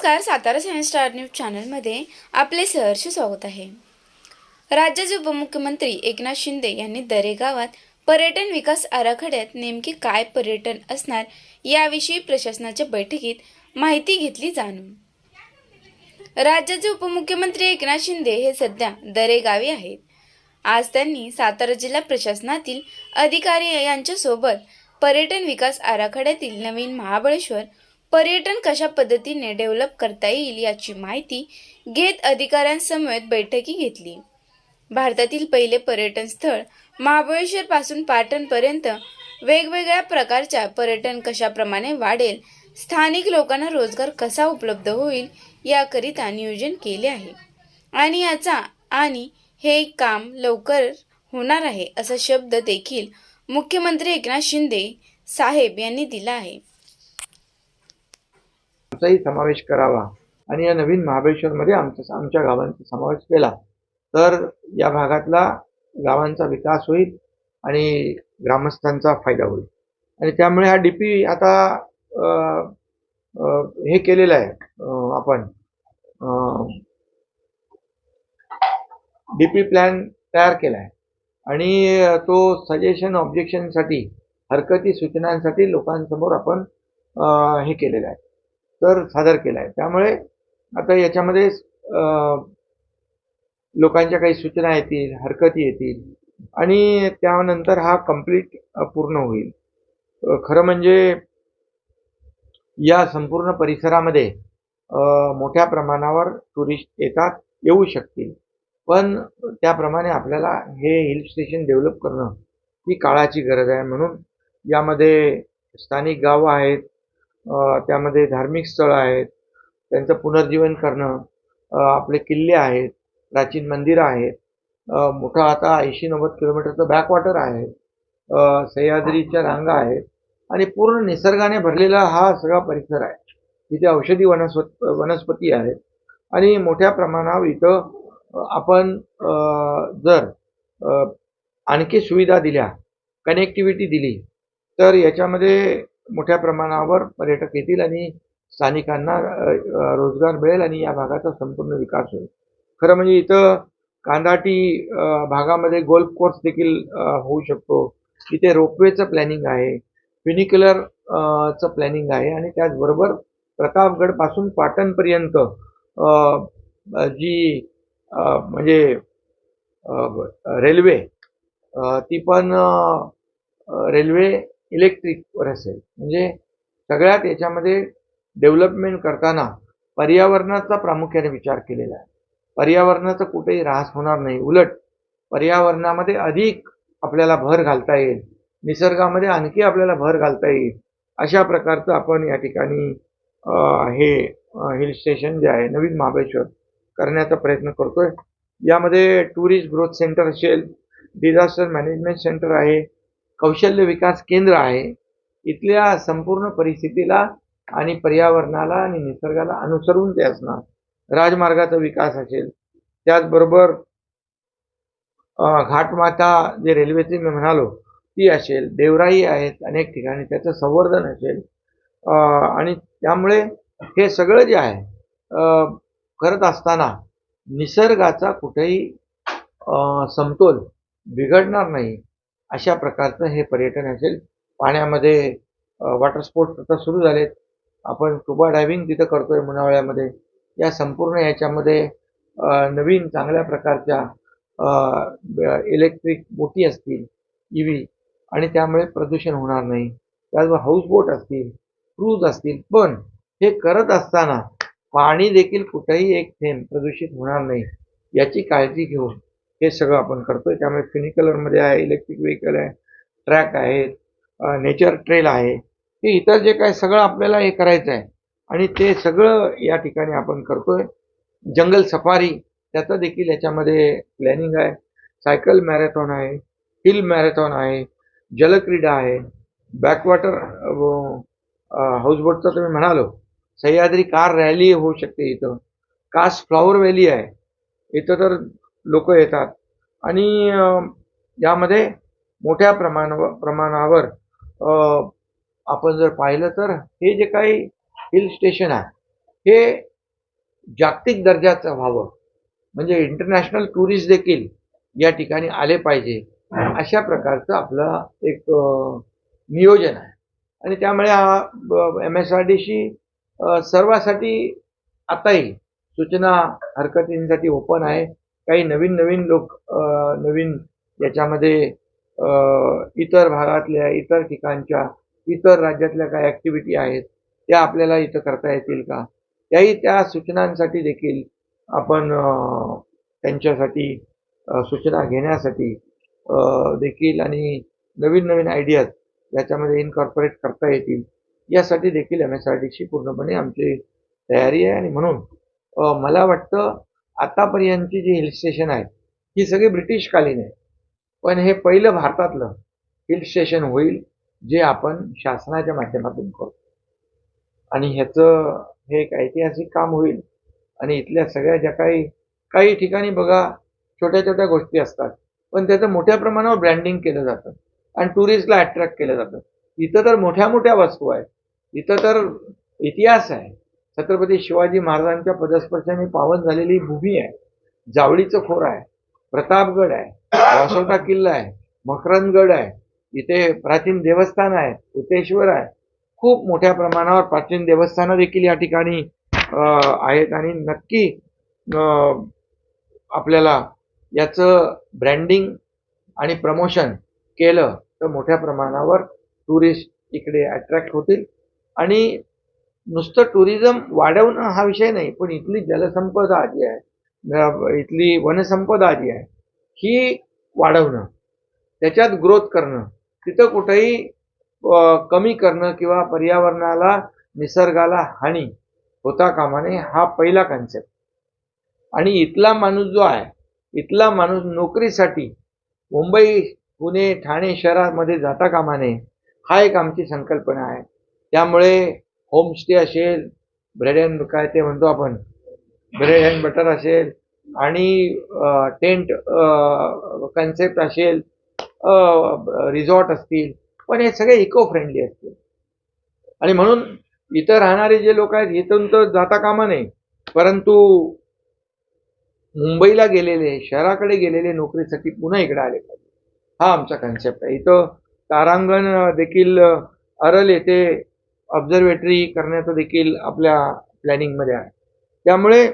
नमस्कार Satara science star news चॅनलमध्ये आपले सहर्ष स्वागत आहे. राज्याचे उपमुख्यमंत्री एकनाथ शिंदे यांनी दरेगावात पर्यटन विकास आराखड्यात नेमके काय पर्यटन असणार याविषयी प्रशासनाच्या बैठकीत माहिती घेतली जाणून. राज्याचे उपमुख्यमंत्री एकनाथ शिंदे हे सध्या दरेगावी आहेत. आज त्यांनी सातारा जिल्हा प्रशासनातील अधिकारी यांच्यासोबत पर्यटन विकास आराखड्यातील नवीन महाबळेश्वर पर्यटन कशा पद्धतीने डेव्हलप करता येईल याची माहिती घेत अधिकाऱ्यांसमवेत बैठकी घेतली. भारतातील पहिले पर्यटन स्थळ महाबळेश्वर पासून पाटणपर्यंत वेगवेगळ्या प्रकारच्या पर्यटन कशाप्रमाणे वाढेल स्थानिक लोकांना रोजगार कसा उपलब्ध होईल याकरिता नियोजन केले आहे. आणि याचा आणि हे काम लवकर होणार आहे असा शब्द देखील मुख्यमंत्री एकनाथ शिंदे साहेब यांनी दिला आहे. आमचाही समावेश करावा. आणि या नवीन महाबळेश्वरमध्ये आमचा आमच्या गावांचा समावेश केला. तर या भागातला गावांचा विकास होईल आणि ग्रामस्थांचा फायदा होईल. आणि त्यामुळे हा डी पी आता हे केलेलं आहे आपण डी पी प्लॅन तयार केला आहे. आणि तो सजेशन ऑब्जेक्शनसाठी हरकती सूचनांसाठी लोकांसमोर आपण हे केलेलं आहे. तर सादर केला आहे त्यामुळे आता याच्यामध्ये लोकांच्या काही सूचना येतील हरकती येतील आणि त्यानंतर हा कंप्लीट पूर्ण होईल. खरं म्हणजे या संपूर्ण परिसरामध्ये मोठ्या प्रमाणावर टुरिस्ट येतात येऊ शकतील. पण त्याप्रमाणे आपल्याला हे हिल स्टेशन डेव्हलप करणं ही काळाची गरज आहे म्हणून यामध्ये स्थानिक गावं आहेत त्यामध्ये धार्मिक स्थळं आहेत. त्यांचं पुनर्जीवन करणं आपले किल्ले आहेत प्राचीन मंदिरं आहेत. मोठं मोठा आता ऐंशी नव्वद किलोमीटरचं बॅकवॉटर आहे. सह्याद्रीच्या रांगा आहेत. आणि पूर्ण निसर्गाने भरलेला हा सगळा परिसर आहे. तिथे औषधी वनस्पत वनस्पती आहेत. आणि मोठ्या प्रमाणावर इथं आपण जर आणखी सुविधा दिल्या कनेक्टिव्हिटी दिली तर याच्यामध्ये मोठ्या प्रमाणावर पर्यटक येतील आणि स्थानिकांना रोजगार मिळेल आणि या भागाचा संपूर्ण विकास होईल. खरं म्हणजे इथं कांदाटी भागामध्ये गोल्फ कोर्स देखील होऊ शकतो. इथे रोपवेचं प्लॅनिंग आहे फिनिक्युलर चं प्लॅनिंग आहे आणि त्याचबरोबर प्रतापगडपासून पाटणपर्यंत जी म्हणजे रेल्वे ती पण रेल्वे इलेक्ट्रिकवर असेल. म्हणजे सगळ्यात याच्यामध्ये डेव्हलपमेंट करताना पर्यावरणाचा प्रामुख्याने विचार केलेला आहे. पर्यावरणाचा कुठेही ऱ्हास होणार नाही. उलट पर्यावरणामध्ये अधिक आपल्याला भर घालता येईल. निसर्गामध्ये आणखी आपल्याला भर घालता येईल. अशा प्रकारचं आपण या ठिकाणी हे हिल स्टेशन जे आहे नवीन महाबळेश्वर करण्याचा प्रयत्न करतोय. यामध्ये टुरिस्ट ग्रोथ सेंटर असेल डिझास्टर मॅनेजमेंट सेंटर आहे. कौशल्य विकास केंद्र आहे. इथल्या संपूर्ण परिस्थितीला आणि पर्यावरणाला आणि निसर्गाला अनुसरून ते असणार. राजमार्गाचा विकास असेल. त्याचबरोबर घाटमाता जे रेल्वेचे मी म्हणालो ती असेल. देवराई आहेत अनेक ठिकाणी. त्याचं संवर्धन असेल. आणि त्यामुळे हे सगळं जे आहे करत असताना निसर्गाचा कुठेही समतोल बिघडणार नाही. अशा प्रकारचं हे पर्यटन असेल. पाण्यामध्ये वॉटर स्पोर्ट्स आता सुरू झालेत. आपण स्कुबा डायव्हिंग तिथं करतोय मुनावळ्यामध्ये या संपूर्ण याच्यामध्ये नवीन चांगल्या प्रकारच्या इलेक्ट्रिक बोटी असतील ई व्ही आणि त्यामुळे प्रदूषण होणार नाही. त्याचबरोबर हाऊसबोट असतील क्रूज असतील पण हे करत असताना पाणी देखील कुठेही एक थेंब प्रदूषित होणार नाही याची काळजी घेऊन हे सगळं आपण करतोय. त्यामुळे फिनिकलरमध्ये आहे इलेक्ट्रिक व्हेकल आहे ट्रॅक आहेत नेचर ट्रेल आहे. हे इतर जे काय सगळं आपल्याला हे करायचं आहे आणि ते सगळं या ठिकाणी आपण करतोय. जंगल सफारी त्याचं देखील याच्यामध्ये प्लॅनिंग आहे. सायकल मॅरेथॉन आहे हिल मॅरेथॉन आहे जलक्रीडा आहे. बॅकवॉटर हाऊसबोटचं तुम्ही म्हणालो सह्याद्री कार रॅली होऊ शकते इथं. कास फ्लॉवर व्हॅली आहे. इथं तर लोक येतात. आणि यामध्ये मोठ्या प्रमाणावर प्रमाणावर आपण जर पाहिलं तर हे जे काही हिल स्टेशन आहे हे जागतिक दर्जाचं व्हावं. म्हणजे इंटरनॅशनल टुरिस्ट देखील या ठिकाणी आले पाहिजे. अशा प्रकारचं आपलं एक नियोजन आहे. आणि त्यामुळे हा M S R D C सर्वासाठी आताही सूचना हरकतींसाठी ओपन आहे. काही नवीन नवीन लोक नवीन याच्यामध्ये इतर भागातल्या इतर ठिकाणच्या इतर राज्यातल्या काही ॲक्टिव्हिटी आहेत त्या आपल्याला इथं करता येतील का? त्याही त्या सूचनांसाठी देखील आपण त्यांच्यासाठी सूचना घेण्यासाठी देखील आणि नवीन नवीन आयडियाज याच्यामध्ये इनकॉर्पोरेट करता येतील. यासाठी देखील एम एस आर टीची पूर्णपणे आमची तयारी आहे आणि म्हणून मला वाटतं आतापर्यंतची जी हिल स्टेशन आहेत ही सगळी ब्रिटिशकालीन आहे पण हे पहिलं भारतातलं हिल स्टेशन होईल जे आपण शासनाच्या माध्यमातून करतो. आणि ह्याचं हे एक ऐतिहासिक काम होईल. आणि इथल्या सगळ्या ज्या काही काही ठिकाणी बघा छोट्या छोट्या गोष्टी असतात. पण त्याचं मोठ्या प्रमाणावर ब्रँडिंग केलं जातं. आणि टुरिस्टला अट्रॅक्ट केलं जातं. इथं तर मोठ्या मोठ्या वस्तू आहेत. इथं तर इतिहास आहे. छत्रपती शिवाजी महाराजांच्या पदस्पर्शाने पावन झालेली भूमी आहे. जावळीचं खोर आहे प्रतापगड आहे वासोटा किल्ला आहे मकरंदगड आहे इथे प्राचीन देवस्थान आहे उतेश्वर आहे. खूप मोठ्या प्रमाणावर प्राचीन देवस्थानं देखील या ठिकाणी आहेत आणि नक्की आपल्याला याचं ब्रँडिंग आणि प्रमोशन केलं तर मोठ्या प्रमाणावर टुरिस्ट इकडे अट्रॅक्ट होतील. आणि नुसतं टुरिझम वाढवणं हा विषय नाही पण इथली जलसंपदा जी आहे इथली वनसंपदा जी आहे ही वाढवणं त्याच्यात ग्रोथ करणं तिथं कुठेही कमी करणं किंवा पर्यावरणाला निसर्गाला हानी होता कामा नये हा पहिला कन्सेप्ट आणि इथला माणूस जो आहे इथला माणूस नोकरीसाठी मुंबई पुणे ठाणे शहरामध्ये जाता कामा नये हा एक आमची संकल्पना आहे. त्यामुळे होमस्टे असेल ब्रेड अँड काय ते म्हणतो आपण. ब्रेड अँड बटर असेल आणि टेंट कन्सेप्ट असेल रिसॉर्ट असतील. पण हे सगळे इको फ्रेंडली असतील. आणि म्हणून इथं राहणारे जे लोक आहेत इथून तर जाता कामा नाही परंतु मुंबईला गेलेले शहराकडे गेलेले नोकरीसाठी पुन्हा इकडे आले पाहिजे. हा आमचा कन्सेप्ट आहे. इथं तारांगण देखील अरल येथे ऑब्झर्वेटरी करण्याचं देखील आपल्या प्लॅनिंगमध्ये आहे. त्यामुळे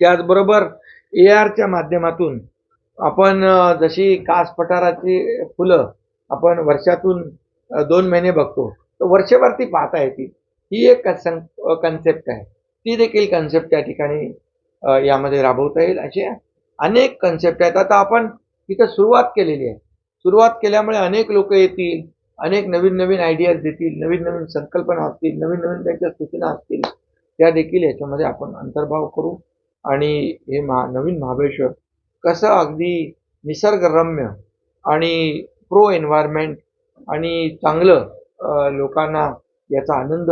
त्याचबरोबर ए आरच्या माध्यमातून आपण जशी कास पठाराची फुलं आपण वर्षातून दोन महिने बघतो तर वर्षभर ती पाहता येतील ही एक कन्सेप्ट आहे. ती देखील कन्सेप्ट त्या ठिकाणी यामध्ये राबवता येईल. असे अनेक कन्सेप्ट आहेत. आता आपण तिथं सुरुवात केलेली आहे. सुरुवात केल्यामुळे अनेक लोक येतील. अनेक नवीन नवीन आयडियाज देतील नवीन नवीन संकल्पना असतील नवीन नवीन त्यांच्या सूचना असतील त्या देखील याच्यामध्ये आपण अंतर्भाव करू. आणि हे महा नवीन महाबळेश्वर कसं अगदी निसर्गरम्य आणि प्रो एन्व्हायरमेंट आणि चांगलं लोकांना याचा आनंद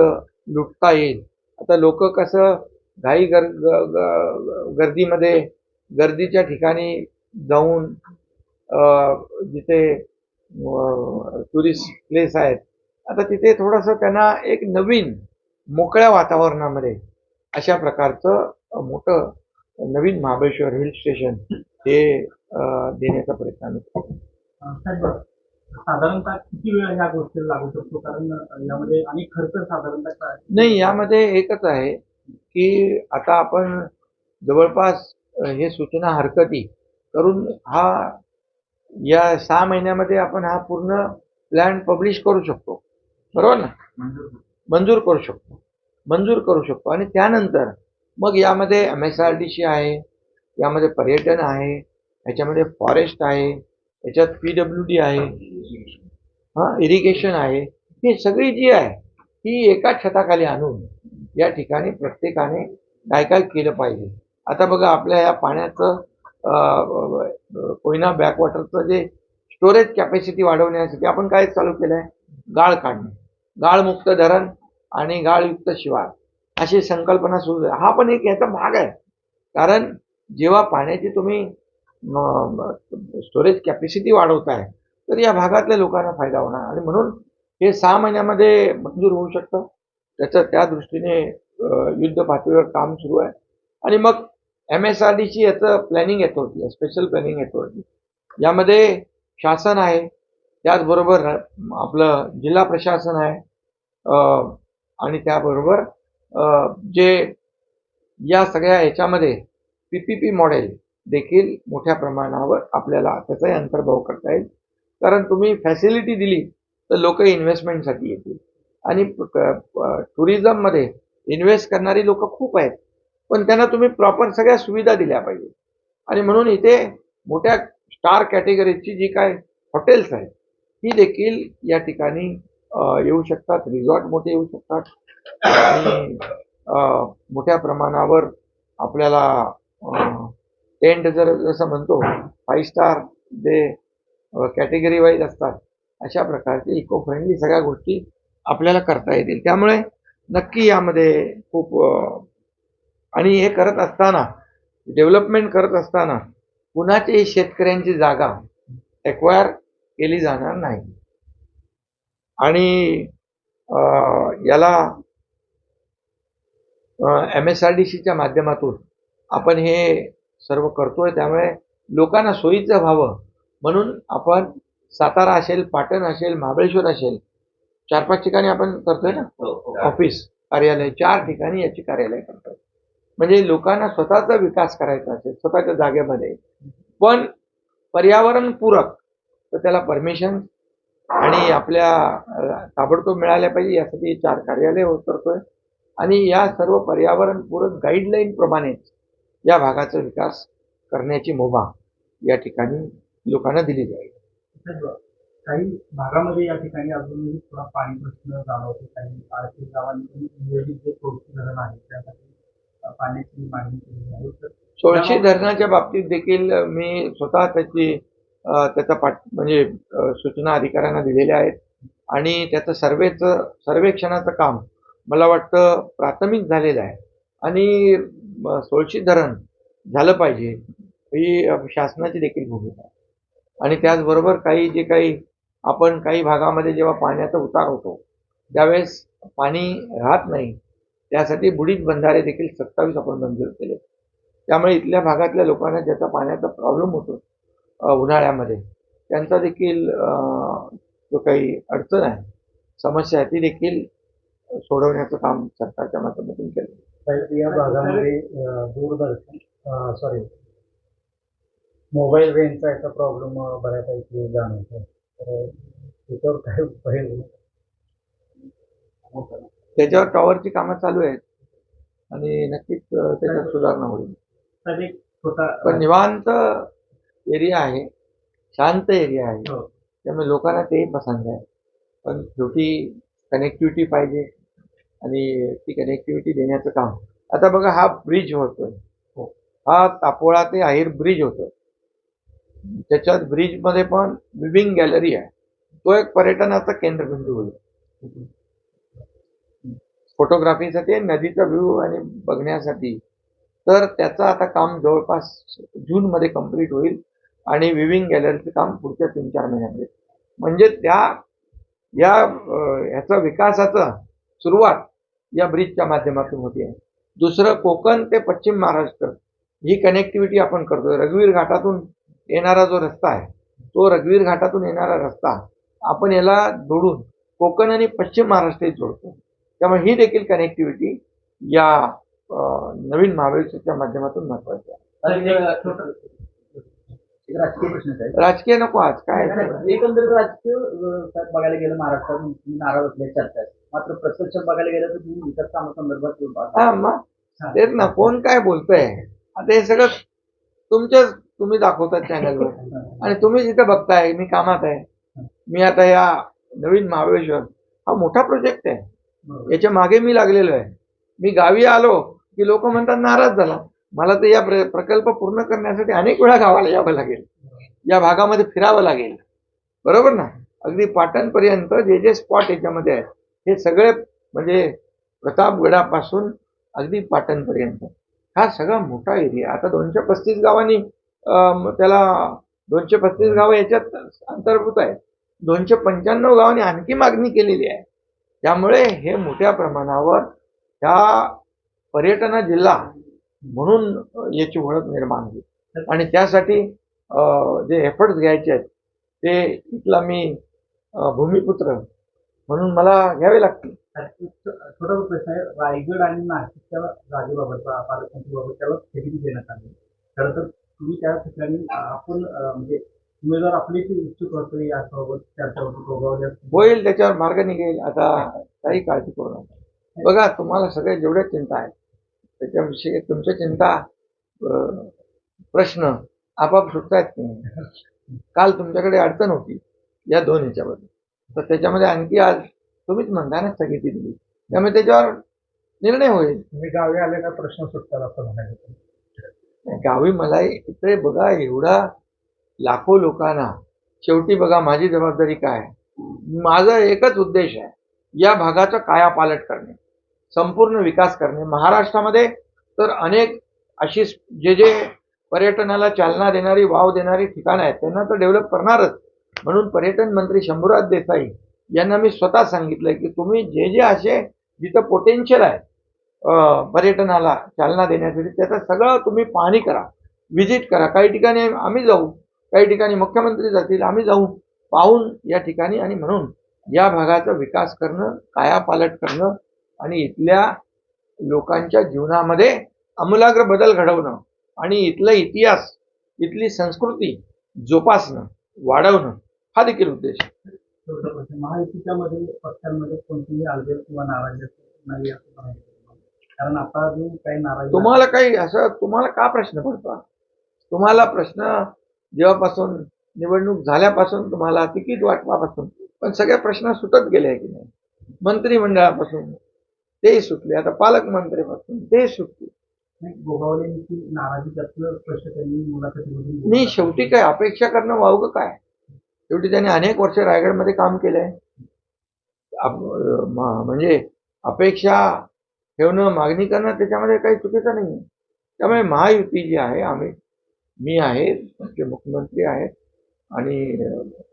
लुटता येईल. आता लोक कसं घाई गर ग- ग- गर्दीमध्ये गर्दीच्या ठिकाणी जाऊन जिथे टुरिस्ट प्लेस आहेत. आता तिथे थोडंसं त्यांना एक नवीन मोकळ्या वातावरणामध्ये अशा प्रकारचं मोठं नवीन महाबळेश्वर हिल स्टेशन हे देण्याचा प्रयत्न आम्ही करतो. साधारणतः किती वेळ या गोष्टीला लागू शकतो? कारण यामध्ये अनेक खर्च साधारणतः काय नाही यामध्ये एकच आहे की आता आपण जवळपास हे सूचना हरकती करून हा या सहा महिन्यामध्ये आपण हा पूर्ण प्लॅन पब्लिश करू शकतो. बरोबर ना? मंजूर करू. शकतो. मंजूर करू शकतो. आणि त्यानंतर मग यामध्ये M S R D C आहे यामध्ये पर्यटन आहे याच्यामध्ये फॉरेस्ट आहे याच्यात पी डब्ल्यू डी आहे. हां इरिगेशन आहे. ही सगळी जी आहे ही एका छताखाली आणून या ठिकाणी प्रत्येकाने काय काय केलं पाहिजे. आता बघा आपल्या या पाण्याचं कोयना बॅकवॉटरचं जे स्टोरेज कॅपॅसिटी वाढवण्यासाठी आपण काय चालू केलं आहे गाळ काढणे. गाळमुक्त धरण आणि गाळयुक्त शिवार. अशी संकल्पना सुरू आहे हा पण एक याचा भाग आहे. कारण जेव्हा पाण्याची तुम्ही स्टोरेज कॅपॅसिटी वाढवताय तर या भागातल्या लोकांना फायदा होणार. आणि म्हणून हे सहा महिन्यामध्ये मंजूर होऊ शकतं. त्याचं त्या दृष्टीने युद्ध पातळीवर काम सुरू आहे. आणि मग एम एस आर डीची याचं प्लॅनिंग अथॉरिटी आहे स्पेशल प्लॅनिंग अथॉरिटी यामध्ये शासन आहे. त्याचबरोबर आपलं जिल्हा प्रशासन आहे. आणि त्याबरोबर जे या सगळ्या याच्यामध्ये पी पी पी मॉडेल देखील मोठ्या प्रमाणावर आपल्याला त्याचाही अंतर्भाव करता येईल. कारण तुम्ही फॅसिलिटी दिली तर लोक इन्व्हेस्टमेंटसाठी येतील. आणि टुरिझममध्ये इन्व्हेस्ट करणारी लोक खूप आहेत. पण त्यांना तुम्ही प्रॉपर सगळ्या सुविधा दिल्या पाहिजे. आणि म्हणून इथे मोठ्या स्टार कॅटेगरीची जी काय हॉटेल्स आहेत ही देखील या ठिकाणी येऊ शकतात. रिझॉर्ट मोठे येऊ शकतात. आणि मोठ्या प्रमाणावर आपल्याला टेंट जर जसं म्हणतो फाईव्ह स्टार जे कॅटेगरी वाईज असतात अशा प्रकारचे इको फ्रेंडली सगळ्या गोष्टी आपल्याला करता येतील. त्यामुळे नक्की यामध्ये खूप आणि हे करत असताना डेव्हलपमेंट करत असताना कुणाच्याही शेतकऱ्यांची जागा एक्वायर केली जाणार नाही. आणि याला एम एस आर डी सीच्या माध्यमातून आपण हे सर्व करतोय. त्यामुळे लोकांना सोयीचं व्हावं म्हणून आपण सातारा असेल पाटण असेल महाबळेश्वर असेल चार पाच ठिकाणी आपण करतोय ना? ऑफिस कार्यालय चार ठिकाणी याची कार्यालय करतोय. म्हणजे लोकांना स्वतःचा विकास करायचा असेल स्वतःच्या जागेमध्ये. पण पर्यावरण पूरक तर त्याला परमिशन आणि आपल्या ताबडतोब मिळाल्या पाहिजे यासाठी चार कार्यालय होत करतोय आणि या सर्व पर्यावरणपूरक गाईडलाईन प्रमाणेच या भागाचा विकास करण्याची मुभा या ठिकाणी लोकांना दिली जाईल. काही भागामध्ये या ठिकाणी अजूनही थोडा पाणी प्रश्न जाणवतो काही आर्थिक गावांनी नियोजित जे प्रोत्साहन आहे त्यासाठी पाण्याची मागणी केली आहे. तर सोळशे धरणाच्या बाबतीत देखील मी स्वतः त्याची त्याचा पाठ म्हणजे सूचना अधिकाऱ्यांना दिलेल्या आहेत. आणि त्याचं सर्वेचं सर्वेक्षणाचं काम मला वाटतं प्राथमिक झालेलं आहे. आणि सोळशी धरण झालं पाहिजे ही शासनाची देखील भूमिका आहे. आणि त्याचबरोबर काही जे काही आपण काही भागामध्ये जेव्हा पाण्याचा उतार होतो त्यावेळेस पाणी राहत नाही. त्यासाठी बुडीत बंधारे देखील सत्तावीस आपण मंजूर केले. त्यामुळे इथल्या भागातल्या लोकांना ज्याचा पाण्याचा प्रॉब्लेम होतो उन्हाळ्यामध्ये त्यांचा देखील जो काही अडचण आहे समस्या आहे ती देखील सोडवण्याचं काम सरकारच्या माध्यमातून केलं. या भागामध्ये दूरदर्शन सॉरी मोबाईल रेंजचा याचा प्रॉब्लेम बऱ्यापैकी जाणवतो. तर त्याच्यावर काय उपाय त्याच्यावर टॉवरची कामं चालू आहेत. आणि नक्कीच त्याच्यात सुधारणा होईल. छोटा पण निवांत एरिया आहे शांत एरिया आहे. हो. त्यामुळे लोकांना तेही पसंत आहे. पण शेवटी कनेक्टिव्हिटी पाहिजे आणि ती कनेक्टिव्हिटी देण्याचं काम. आता बघा हा ब्रिज होतोय. हो. हा तापोळा ते आहेर ब्रिज होतोय. त्याच्यात ब्रिजमध्ये पण लिव्हिंग गॅलरी आहे. तो एक पर्यटनाचा केंद्रबिंदू होईल. फोटोग्राफीसाठी नदीचा व्ह्यू आणि बघण्यासाठी. तर त्याचं आता काम जवळपास जूनमध्ये कंप्लीट होईल आणि विविंग गॅलरीचं काम पुढच्या तीन चार महिन्यामध्ये. म्हणजे त्या या ह्याचा विकासाचा सुरुवात या ब्रिजच्या माध्यमातून होते. आहे दुसरं कोकण ते पश्चिम महाराष्ट्र ही कनेक्टिव्हिटी आपण करतो रघुवीर घाटातून येणारा जो रस्ता आहे तो रघुवीर घाटातून येणारा रस्ता आपण याला जोडून कोकण आणि पश्चिम महाराष्ट्रात जोडतो. त्यामुळे ही देखील कनेक्टिव्हिटी या नवीन महाबळेश्वरच्या माध्यमातून महत्वाची आहे. राजकीय प्रश्न आहे. राजकीय नको आज काय एकंदरीत राजकीय बघायला गेलं महाराष्ट्रात नाराज असल्याची चर्चा आहे मात्र प्रत्यक्ष बघायला गेलं तर तुम्ही विकास कामासंदर्भात तेच ना कोण काय बोलतंय? आता हे सगळं तुमच्याच तुम्ही दाखवतात चॅनलवर आणि तुम्ही जिथे बघताय मी कामात आहे. मी आता या नवीन महाबळेश्वर हा मोठा प्रोजेक्ट आहे. याच्या मागे मी लागलेलो आहे. मी गावी आलो की लोक म्हणतात नाराज झाला. मला तर या प्र- प्रकल्प पूर्ण करण्यासाठी अनेक वेळा गावाला यावं लागेल. या भागामध्ये फिरावं लागेल. बरोबर ना? अगदी पाटणपर्यंत जे जे स्पॉट याच्यामध्ये आहेत हे सगळे म्हणजे प्रतापगडापासून अगदी पाटणपर्यंत. हा सगळा मोठा एरिया आता दोनशे पस्तीस गावांनी त्याला दोनशे पस्तीस गावं याच्यात अंतर्भूत आहेत. दोनशे पंच्याण्णव गावांनी आणखी मागणी केलेली आहे. त्यामुळे हे मोठ्या प्रमाणावर ह्या पर्यटन जिल्हा म्हणून याची ओळख निर्माण होईल. आणि त्यासाठी जे एफर्ट्स घ्यायचे आहेत ते इथला मी भूमिपुत्र म्हणून मला घ्यावे लागतील. एक छोटा प्रश्न आहे रायगड आणि नाशिकच्या जागेबाबत पालकमंत्रीबाबत त्याला स्थगिती देण्यात आली. खरं तर तुम्ही त्या ठिकाणी आपण म्हणजे उमेदवार आपले जे इच्छुक होते याबाबत चर्चा होती दोघांच्या होईल त्याच्यावर मार्ग निघेल. आता काही काळजी करू नका. बघा तुम्हाला सगळ्या जेवढ्या चिंता आहेत त्याच्याविषयी तुमच्या चिंता प्रश्न आपाप सुटतायत की काल तुमच्याकडे अडचण होती या दोन ह्याच्यामध्ये तर त्याच्यामध्ये आणखी आज तुम्हीच म्हणता ना स्थगिती दिली. त्यामुळे त्याच्यावर निर्णय होईल. तुम्ही गावी आलेला प्रश्न सुटतात असं म्हणायचं. गावी मला इकडे बघा एवढा लाखो लोकांना शेवटी बघा माझी जबाबदारी काय? माझा एकच उद्देश आहे या भागाचा कायापालट करणे संपूर्ण विकास करणे. महाराष्ट्रामध्ये तर अनेक अशी जे जे पर्यटनाला चालना देणारी वाव देणारी ठिकाणं आहेत त्यांना तर डेव्हलप करणारच. म्हणून पर्यटन मंत्री शंभूराज देसाई यांना मी स्वतः सांगितलंय की तुम्ही जे जे असे जिथं पोटेन्शियल आहे पर्यटनाला चालना देण्यासाठी त्याचं सगळं तुम्ही पाहणी करा व्हिजिट करा. काही ठिकाणी आम्ही जाऊ काही ठिकाणी मुख्यमंत्री जातील आम्ही जाऊ. पाहून या ठिकाणी आणि म्हणून या भागाचा विकास करणं कायापालट करणं आणि इथल्या लोकांच्या जीवनामध्ये आमूलाग्र बदल घडवणं आणि इथला इतिहास इथली संस्कृती जोपासणं वाढवणं हा देखील उद्देश महायुतीच्या मध्ये पक्षांमध्ये कोणतीही अलबेल किंवा नाराजी नाही असं. कारण आता काही नाराजी तुम्हाला काही असं तुम्हाला का प्रश्न पडतो? तुम्हाला प्रश्न जेव्हापासून निवडणूक झाल्यापासून तुम्हाला तिकीट वाटपापासून पण सगळे प्रश्न सुटत गेले की नाही? मंत्रिमंडळापासून ते सुटले आता पालकमंत्रीपासून ते सुटले. नाही, शेवटी काय अपेक्षा करणं वावगं काय? शेवटी त्याने अनेक वर्ष रायगडमध्ये काम केलंय. म्हणजे अपेक्षा ठेवणं मागणी करणं त्याच्यामध्ये काही चुकीचं नाही त्यामुळे महायुती जी आहे आम्ही मी आहे आमचे मुख्यमंत्री आहेत आणि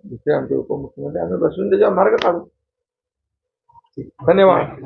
दुसरे आमचे उपमुख्यमंत्री आम्ही बसून त्याच्यावर मार्ग काढू. धन्यवाद.